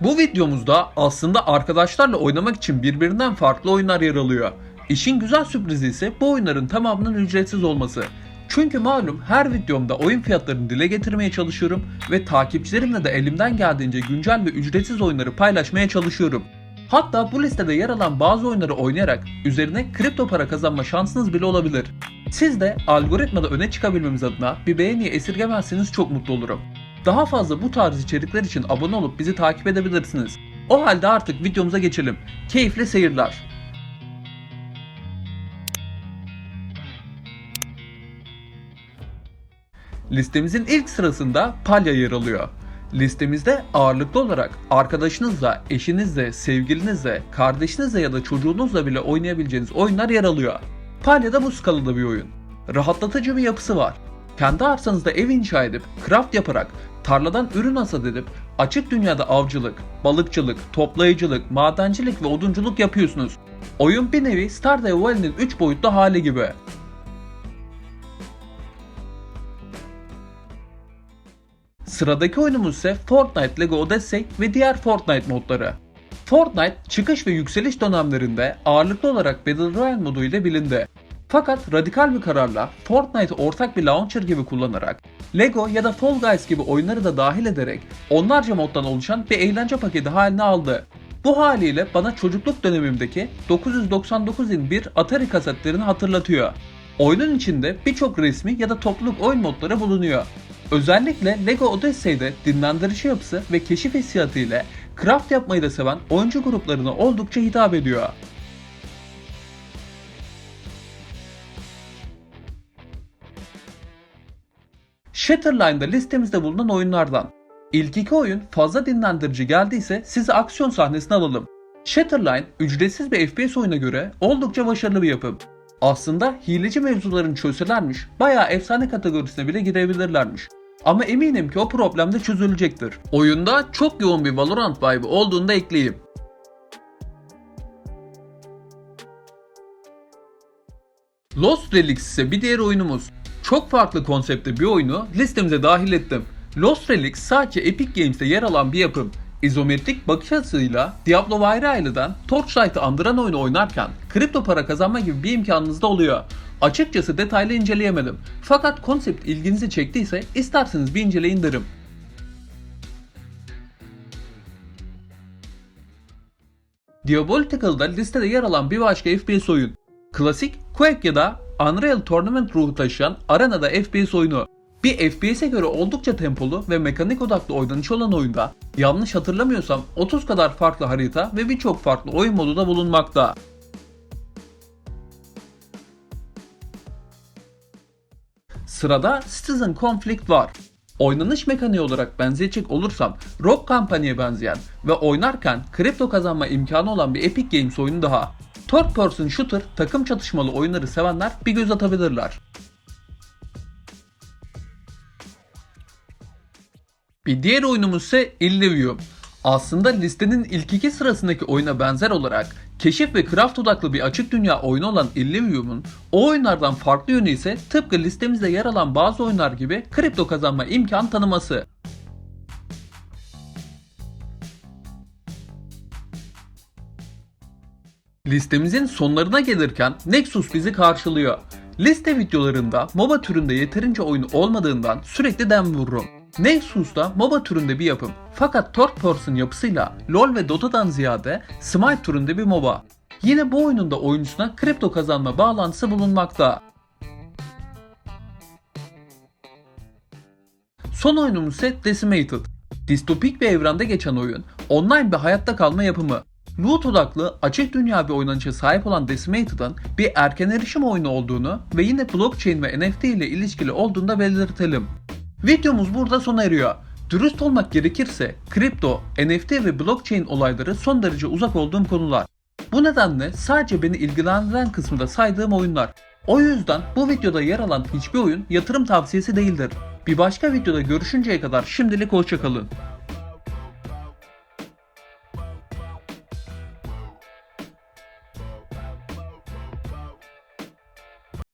Bu videomuzda aslında arkadaşlarla oynamak için birbirinden farklı oyunlar yer alıyor. İşin güzel sürprizi ise bu oyunların tamamının ücretsiz olması. Çünkü malum her videomda oyun fiyatlarını dile getirmeye çalışıyorum ve takipçilerimle de elimden geldiğince güncel ve ücretsiz oyunları paylaşmaya çalışıyorum. Hatta bu listede yer alan bazı oyunları oynayarak üzerine kripto para kazanma şansınız bile olabilir. Siz de algoritmada öne çıkabilmemiz adına bir beğeniyi esirgemezseniz çok mutlu olurum. Daha fazla bu tarz içerikler için abone olup bizi takip edebilirsiniz. O halde artık videomuza geçelim. Keyifli seyirler. Listemizin ilk sırasında Palya yer alıyor. Listemizde ağırlıklı olarak arkadaşınızla, eşinizle, sevgilinizle, kardeşinizle ya da çocuğunuzla bile oynayabileceğiniz oyunlar yer alıyor. Palya da bu skalada bir oyun. Rahatlatıcı bir yapısı var. Kendi arsanızda ev inşa edip, craft yaparak, tarladan ürün hasat edip, açık dünyada avcılık, balıkçılık, toplayıcılık, madencilik ve odunculuk yapıyorsunuz. Oyun bir nevi Stardew Valley'nin 3 boyutlu hali gibi. Sıradaki oyunumuz ise Fortnite Lego Odyssey ve diğer Fortnite modları. Fortnite çıkış ve yükseliş dönemlerinde ağırlıklı olarak Battle Royale modu ile bilindi. Fakat radikal bir kararla Fortnite'ı ortak bir launcher gibi kullanarak Lego ya da Fall Guys gibi oyunları da dahil ederek onlarca moddan oluşan bir eğlence paketi haline aldı. Bu haliyle bana çocukluk dönemimdeki 999 in bir Atari kasetlerini hatırlatıyor. Oyunun içinde birçok resmi ya da topluluk oyun modları bulunuyor. Özellikle Lego Odyssey'de dinlendirici yapısı ve keşif hissiyatı ile craft yapmayı da seven oyuncu gruplarına oldukça hitap ediyor. Shatterline'da listemizde bulunan oyunlardan. İlk iki oyun fazla dinlendirici geldiyse sizi aksiyon sahnesine alalım. Shatterline ücretsiz bir FPS oyuna göre oldukça başarılı bir yapım. Aslında hileci mevzuların çözselermiş bayağı efsane kategorisine bile girebilirlermiş. Ama eminim ki o problem de çözülecektir. Oyunda çok yoğun bir Valorant vibe olduğunu da ekleyeyim. Lost Relics ise bir diğer oyunumuz. Çok farklı konseptte bir oyunu listemize dahil ettim. Lost Relics sadece Epic Games'te yer alan bir yapım. İzometrik bakış açısıyla Diablo Vairei'den Torchlight'ı andıran oyunu oynarken kripto para kazanma gibi bir imkanınız da oluyor. Açıkçası detaylı inceleyemedim. Fakat konsept ilginizi çektiyse isterseniz bir inceleyin derim. Diabolical'da listede yer alan bir başka FPS oyun. Klasik Quake ya da Unreal Tournament ruhu taşıyan Arena'da FPS oyunu. Bir FPS'e göre oldukça tempolu ve mekanik odaklı oynanış olan oyunda yanlış hatırlamıyorsam 30 kadar farklı harita ve birçok farklı oyun modu da bulunmakta. Sırada Citizen Conflict var. Oynanış mekaniği olarak benzeyecek olursam Rock Company'ye benzeyen ve oynarken kripto kazanma imkanı olan bir Epic Games oyunu daha. Third Person Shooter takım çatışmalı oyunları sevenler bir göz atabilirler. Bir diğer oyunumuz ise Illivium. Aslında listenin ilk iki sırasındaki oyuna benzer olarak keşif ve craft odaklı bir açık dünya oyunu olan Illivium'un o oyunlardan farklı yönü ise tıpkı listemizde yer alan bazı oyunlar gibi kripto kazanma imkan tanıması. Listemizin sonlarına gelirken Nexus bizi karşılıyor. Liste videolarında MOBA türünde yeterince oyun olmadığından sürekli dem vururum. Nexus da MOBA türünde bir yapım. Fakat third person yapısıyla LoL ve Dota'dan ziyade Smite türünde bir MOBA. Yine bu oyunun da oyuncusuna kripto kazanma bağlantısı bulunmakta. Son oyunumuz ise Decimated. Distopik bir evrende geçen oyun, online bir hayatta kalma yapımı. Loot odaklı açık dünya bir oynanışa sahip olan Decimated'ın bir erken erişim oyunu olduğunu ve yine blockchain ve NFT ile ilişkili olduğunu da belirtelim. Videomuz burada sona eriyor. Dürüst olmak gerekirse kripto, NFT ve blockchain olayları son derece uzak olduğum konular. Bu nedenle sadece beni ilgilendiren kısmında saydığım oyunlar. O yüzden bu videoda yer alan hiçbir oyun yatırım tavsiyesi değildir. Bir başka videoda görüşünceye kadar şimdilik hoşçakalın.